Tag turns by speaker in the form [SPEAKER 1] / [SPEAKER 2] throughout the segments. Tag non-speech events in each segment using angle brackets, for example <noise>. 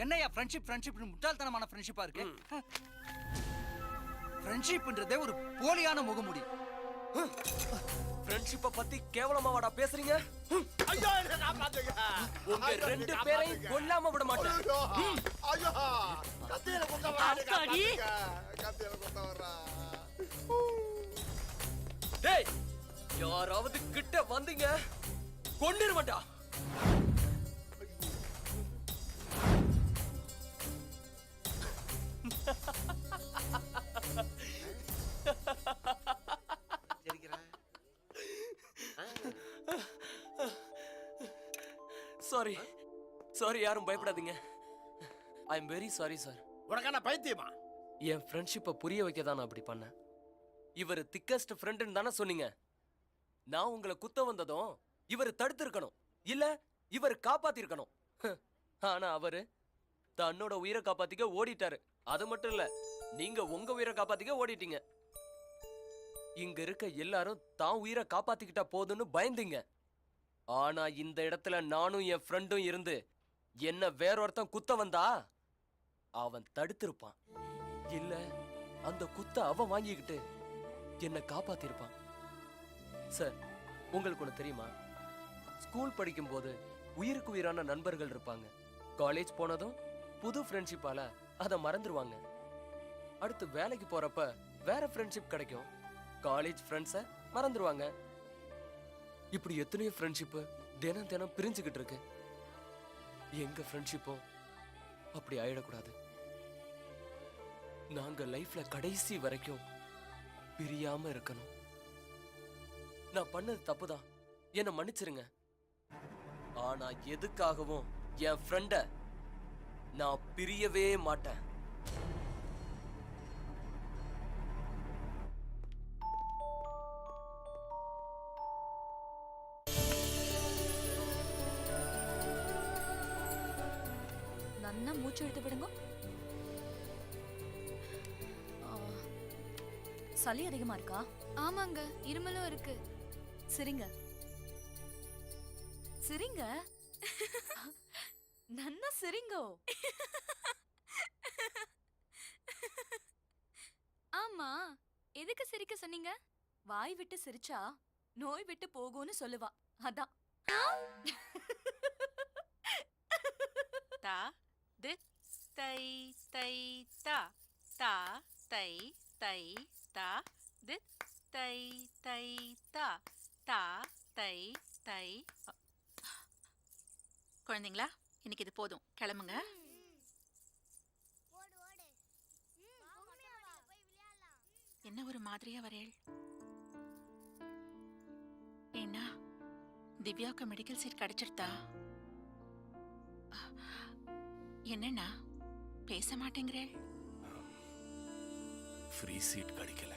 [SPEAKER 1] என்னையா friendship friendship முட்டாள்தனமான ஃப்ரெண்ட்ஷிப்பா இருக்கு? ஃப்ரெண்ட்ஷிப்ன்றதே ஒரு போலியான முகமுடி.
[SPEAKER 2] ஃப்ரெண்ட்ஷிப்ப பத்தி கேவலமாவாடா பேசுறீங்க?
[SPEAKER 3] ஐயோ என்ன காப்பாத்துங்க
[SPEAKER 2] உங்க ரெண்டு பேரையும். கொல்லாம விட மாட்டேன்.
[SPEAKER 3] ஐயோ கத்தியில குத்த கத்தியில குத்த
[SPEAKER 2] டேய் யாராவது கிட்ட வந்தீங்க? கொன்னிருவண்டா. சாரி சாரி யாரும் பயப்படாதீங்க. I am very sorry sir
[SPEAKER 3] உனக்கான பைத்தியமா?
[SPEAKER 2] என் ஃப்ரெண்ட்ஷிப்பை புரிய வைக்க தான் நான் அப்படி பண்ணேன். இவர் திக்கஸ்ட் ஃப்ரெண்டுன்னு தானே சொன்னீங்க. நான் உங்களை குத்த வந்ததும் இவர் தடுத்திருக்கணும். இல்ல இவர் காப்பாத்திருக்கணும். ஆனா அவரு தன்னோட உயிரை காப்பாத்திக்க ஓடிட்டாரு. அது மட்டும் இல்ல நீங்க உங்க உயிரை காப்பாத்திக்க ஓடிட்டீங்க. இங்க இருக்க எல்லாரும் தான் உயிரை காப்பாத்திக்கிட்டா போதும்னு பயந்தீங்க. ஆனா இந்த இடத்துல நானும் என் ஃப்ரெண்டும் இருந்து என்ன வேற ஒருத்தன் குத்த வந்தா அவன் தடுத்திருப்பான். இல்ல அந்த குத்த அவன் வாங்கிக்கிட்டு என்னை காப்பாத்திருப்பான். சார் உங்களுக்கு ஒண்ணு தெரியுமா? ஸ்கூல் படிக்கும்போது உயிருக்கு உயிரான நண்பர்கள் இருப்பாங்க. காலேஜ் போனதும் புது ஃப்ரெண்ட்ஷிப்பால அதை மறந்துடுவாங்க அடுத்து வேலைக்கு போறப்ப வேற ஃப்ரெண்ட்ஷிப் கிடைக்கும். காலேஜ் ஃப்ரெண்ட்ஸை மறந்துடுவாங்க இப்படி எத்தனையோ ஃப்ரெண்ட்ஷிப்பு தினம் தினம் பிரிஞ்சுக்கிட்டு இருக்கு. எங்க ஃப்ரெண்ட்ஷிப்பும் அப்படி ஆயிடக்கூடாது. நாங்க லைஃப்ல கடைசி வரைக்கும் பிரியாம இருக்கணும். நான் பண்ணது தப்புதான். என்னை மன்னிச்சிருங்க. ஆனா எதுக்காகவும் என் ஃப்ரெண்ட நான் பிரியவே மாட்டேன்.
[SPEAKER 4] நன்னா மூச்சு எடுத்து விடுங்க. ஆ, சளி அதிகமா இருக்கா?
[SPEAKER 5] ஆமாங்க இருமலும் இருக்கு.
[SPEAKER 4] சிரிங்க. சிரிங்க? <laughs> நன்னா சிரிங்கோ.
[SPEAKER 5] எதுக்கு சிரிக்க சொன்னீங்க?
[SPEAKER 4] வாய் விட்டு சிரிச்சா நோய் விட்டு போகும்னு சொல்லுவா. அதான்.
[SPEAKER 6] தா தி தை தை தா. தா தை தை தா. தி தை தை தா. தா தை தை. குழந்தைங்களா இன்னைக்கு இது போதும். கிளம்புங்க. என்ன ஒரு மாதிரியா வரேள் ஏன்னா திவ்யாவுக்கு மெடிக்கல் சீட் கிடைச்சிருத்தா? என்னண்ணா பேச மாட்டேங்கிறேள்?
[SPEAKER 7] ஃப்ரீ சீட் கிடைக்கல.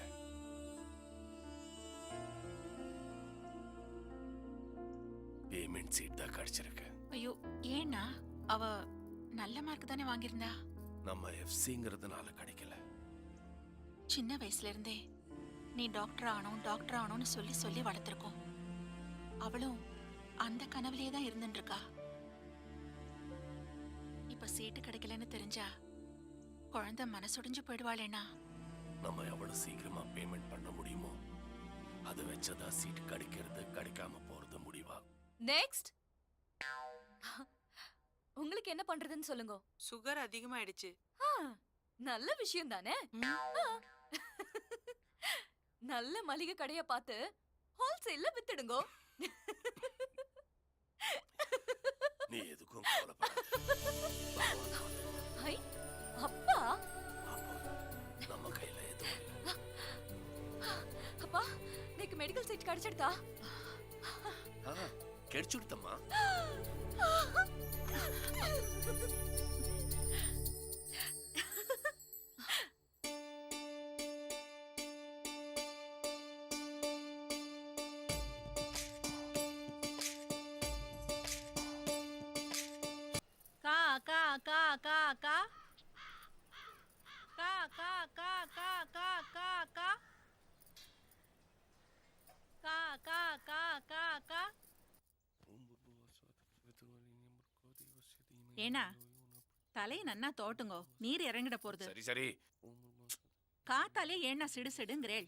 [SPEAKER 7] பேமெண்ட் சீட் தான் கிடைச்சிருக்கு.
[SPEAKER 6] ஐயோ ஏண்ணா அவ நல்ல மார்க் தானே வாங்கியிருந்தா?
[SPEAKER 7] நம்ம எஃப்சிங்கிறதுனால கிடைக்கல.
[SPEAKER 6] சின்ன வயசுல இருந்தே நீ டாக்டர் ஆகணும் டாக்டர் ஆகணும்னு சொல்லி சொல்லி வளர்த்துருக்கோம். அவளும் அந்த கனவுலயே தான் இருந்துட்டு இருக்கா இப்ப சீட்டு கிடைக்கலன்னு தெரிஞ்சா குழந்தை மனசுடைஞ்சு போயிடுவாளேண்ணா.
[SPEAKER 7] நம்ம எவ்வளவு சீக்கிரமா பேமெண்ட் பண்ண முடியுமோ அதை வச்சதா சீட் கிடைக்கிறது கிடைக்காம போறது முடிவா?
[SPEAKER 4] நெக்ஸ்ட் உங்களுக்கு என்ன பண்றதுன்னு சொல்லுங்க.
[SPEAKER 8] சுகர் அதிகமாயிடுச்சு.
[SPEAKER 4] ஆ, நல்ல விஷயம் தானே? நல்ல மளிகை கடைய பார்த்து ஹோல்சேல்ல வித்துடுங்கோ.
[SPEAKER 7] நீ எதுக்கும்
[SPEAKER 4] ஐ அப்பா.
[SPEAKER 7] அப்போ நம்ம கையில எதுவும்
[SPEAKER 4] அப்பா நீக்கு மெடிக்கல் சீட் கிடைச்சிடுதா?
[SPEAKER 7] ஆ,
[SPEAKER 6] ஏண்ணா தலையை நன்னா தோட்டுங்கோ. நீர் இறங்கிட போறது.
[SPEAKER 7] சரி சரி.
[SPEAKER 6] காத்தாலே ஏன்னா சிடு சிடுங்கிறேள்.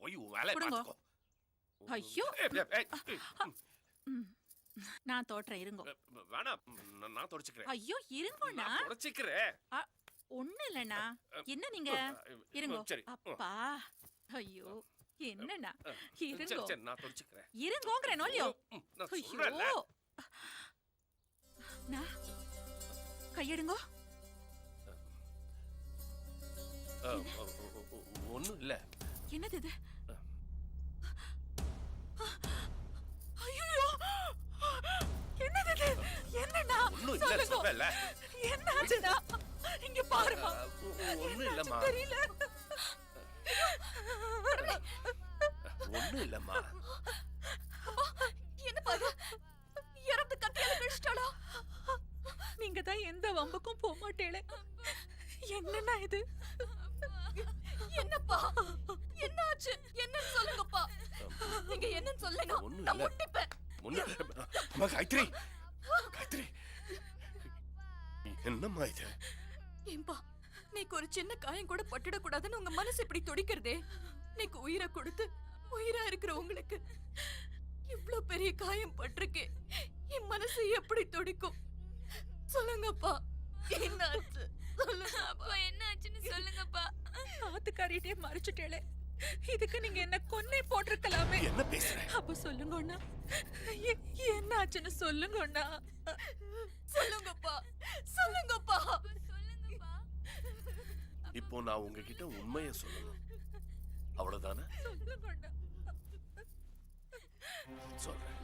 [SPEAKER 7] போய்
[SPEAKER 6] கொடுங்கோ.
[SPEAKER 7] பார்த்துக்கோ.
[SPEAKER 6] ஐயோ. நான் தோட்டுறேன் இருங்கோ.
[SPEAKER 7] வேணாம். நான் தொடச்சுக்கிறேன்.
[SPEAKER 6] ஐயோ இருங்கோண்ணா
[SPEAKER 7] நான் தொடச்சுக்கிறேன்.
[SPEAKER 6] ஒண்ணு இல்லண்ணா. என்ன நீங்க? இருங்கோ. அப்பா. ஐயோ. என்னண்ணா? இருங்கோ.
[SPEAKER 7] நான் தொடச்சுக்கிறேன்.
[SPEAKER 6] இருங்கோங்கிற நோலியோ.
[SPEAKER 7] ம், நான் சொல்றேன்ல.
[SPEAKER 6] ஐயோ கையெடுங்கோ.
[SPEAKER 7] ஒன்றும் இல்லை.
[SPEAKER 6] என்னது இது? ஐயோ! என்னது இது? என்னண்ணா? சொல்லுங்க.
[SPEAKER 7] சொல்லல
[SPEAKER 6] என்னாச்சுண்ணா? இங்க பாருமா.
[SPEAKER 7] ஒன்றும் இல்லைம்மா.
[SPEAKER 6] தெரியல.
[SPEAKER 7] ஒன்றும் இல்லைம்மா
[SPEAKER 4] என்ன பாரு இறந்து கத்தியால கழிச்சிட்டாளா
[SPEAKER 6] நீங்க தான் எந்த வம்புக்கும் போக மாட்டேளே. என்னண்ணா இது?
[SPEAKER 4] என்னப்பா? என்னாச்சு? என்னன்னு சொல்லுங்கப்பா. நீங்க என்னன்னு சொல்லுங்க.
[SPEAKER 7] ஒண்ணும்
[SPEAKER 4] நான்
[SPEAKER 7] இல்ல.
[SPEAKER 4] முட்டிப்பேன்
[SPEAKER 7] ஒன்றும் அம்மா காயத்ரி. காயத்ரி. என்னம்மா இது?
[SPEAKER 4] ஏன்பா நீக்கு ஒரு சின்ன காயம் கூட பட்டுடக்கூடாதுன்னு உங்க மனசு இப்படி துடிக்கிறதே. நீக்கு உயிரை கொடுத்து உயிரா இருக்கிற உங்களுக்கு இவ்ளோ பெரிய காயம் பட்டிருக்கே. என் மனசு எப்படி துடிக்கும்? சொல்லுங்கப்பா. என்னாச்சு? சொல்லுங்க
[SPEAKER 5] அப்பா என்ன ஆச்சுன்னு சொல்லுங்கப்பா.
[SPEAKER 6] ஆத்துக்காரிட்டே மறைச்சிட்டேளே. இதுக்கு நீங்க என்ன கொன்னே போட்டிருக்கலாமே.
[SPEAKER 7] என்ன பேசுற?
[SPEAKER 6] அப்ப சொல்லுங்க அண்ணா. என்ன ஆச்சுன்னு சொல்லுங்க அண்ணா.
[SPEAKER 4] சொல்லுங்கப்பா. சொல்லுங்கப்பா.
[SPEAKER 5] சொல்லுங்கப்பா.
[SPEAKER 7] இப்போ நான் உங்ககிட்ட உண்மையை சொல்லணும். அவ்வளவுதானே? சொல்றேன்.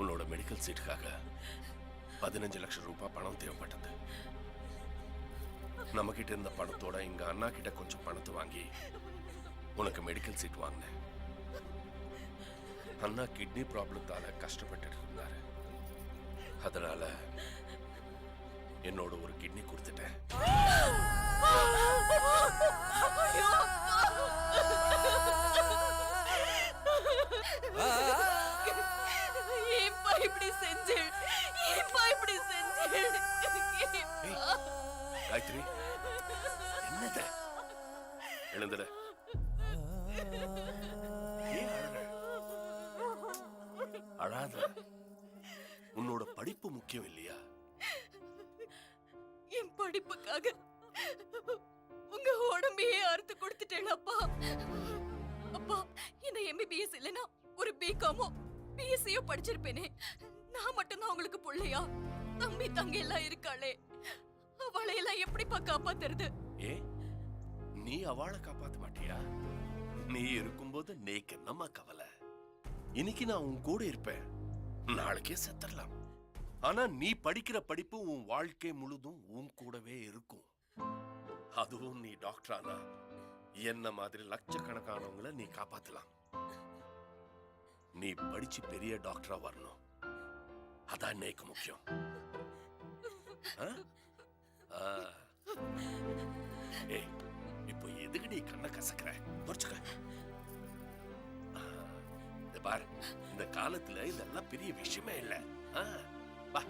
[SPEAKER 7] உன்னோட மெடிக்கல் சீட்டுக்காக பதினஞ்சு லட்சம் ரூபாய் பணம் தேவைப்பட்டது. நம்ம கிட்ட இருந்த பணத்தோட எங்க அண்ணா கிட்ட கொஞ்சம் பணத்தை வாங்கி உனக்கு மெடிக்கல் சீட் வாங்கினேன். அண்ணா கிட்னி ப்ராப்ளத்தால கஷ்டப்பட்டுட்டு இருந்தாரு. அதனால என்னோட ஒரு கிட்னி கொடுத்துட்டேன். அழாத. உன்னோட படிப்பு முக்கியம் இல்லையா?
[SPEAKER 4] என் படிப்புக்காக உங்க உடம்பையே அறுத்து கொடுத்துட்டேன் அப்பா. அப்பா இந்த எம்பிபிஎஸ் இல்லனா ஒரு பிகாமோ பிஎஸ்சியோ படிச்சிருப்பேனே. நான் மட்டும்தான் உங்களுக்கு புள்ளையா? தம்பி தங்கை எல்லாம் இருக்காளே. அவளை எல்லாம் எப்படிப்பா காப்பாத்துறது?
[SPEAKER 7] ஏ நீ அவளை காப்பாத்த மாட்டியா? நீ இருக்கும்போது நேக்கு என்னம்மா கவலை? இன்னைக்கு நான் உன் கூட இருப்பேன். நாளைக்கே செத்துடலாம். ஆனா நீ படிக்கிற படிப்பு உன் வாழ்க்கை முழுதும் உன் கூடவே இருக்கும். அதுவும் நீ டாக்டர் ஆனா என்ன மாதிரி லட்சக்கணக்கானவங்கள நீ காப்பாத்தலாம். நீ படிச்சு பெரிய டாக்டரா வரணும். அதான் நேக்கு முக்கியம். ஆ? ஏய் இப்போ எதுக்கு நீ கண்ணை கசக்குற? தொடச்சுக்க இத பாரு. இந்த காலத்துல இதெல்லாம் பெரிய விஷயமே இல்ல. வா.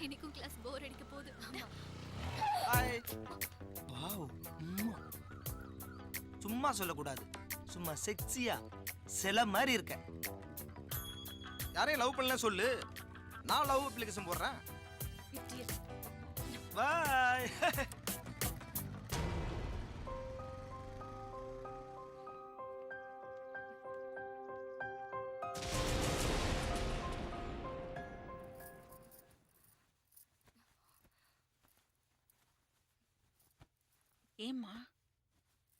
[SPEAKER 5] எனக்கும் கிளாஸ் போர் அடிக்க போகுது.
[SPEAKER 1] வாவ். சும்மா சொல்லக்கூடாது. சும்மா செக்ஸியா சில மாதிரி இருக்க யாரையும் லவ் பண்ணல சொல்லு. நான் லவ் அப்ளிகேஷன் போடுறேன். பாய் <laughs>
[SPEAKER 6] ஏம்மா?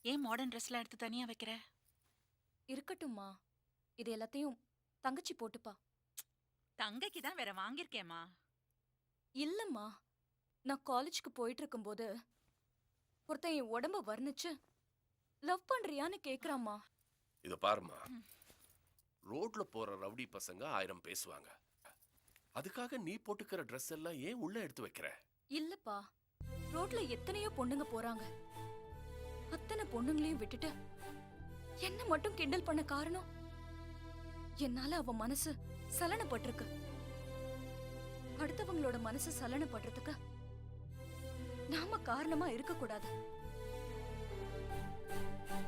[SPEAKER 6] ஏன் மாடர்ன் ட்ரெஸ்லாம் எடுத்து தனியா வைக்கிற?
[SPEAKER 4] இருக்கட்டும்மா. இது எல்லாத்தையும் தங்கச்சி போட்டுப்பா.
[SPEAKER 6] தங்கைக்கு தான் வேற வாங்கியிருக்கேம்மா.
[SPEAKER 4] இல்லம்மா. நான் காலேஜ்க்கு போயிட்டு இருக்கும்போது ஒருத்தன் என் உடம்ப வர்ணிச்சு லவ் பண்றியான்னு கேக்குறாம்மா.
[SPEAKER 7] இத பாருமா ரோட்ல போற ரவுடி பசங்க ஆயிரம் பேசுவாங்க. அதுக்காக நீ போட்டுக்கிற ட்ரெஸ் எல்லாம் ஏன் உள்ள எடுத்து வைக்கிற?
[SPEAKER 4] இல்லப்பா. ரோட்ல எத்தனையோ பொண்ணுங்க போறாங்க. அத்தனை பொண்ணுங்களையும் விட்டுட்டு என்ன மட்டும் கிண்டல் பண்ண காரணம்? என்னால அவ மனசு சலனப்பட்டிருக்கு. அடுத்தவங்களோட மனசு சலனப்படுறதுக்கு நாம காரணமா இருக்க கூடாது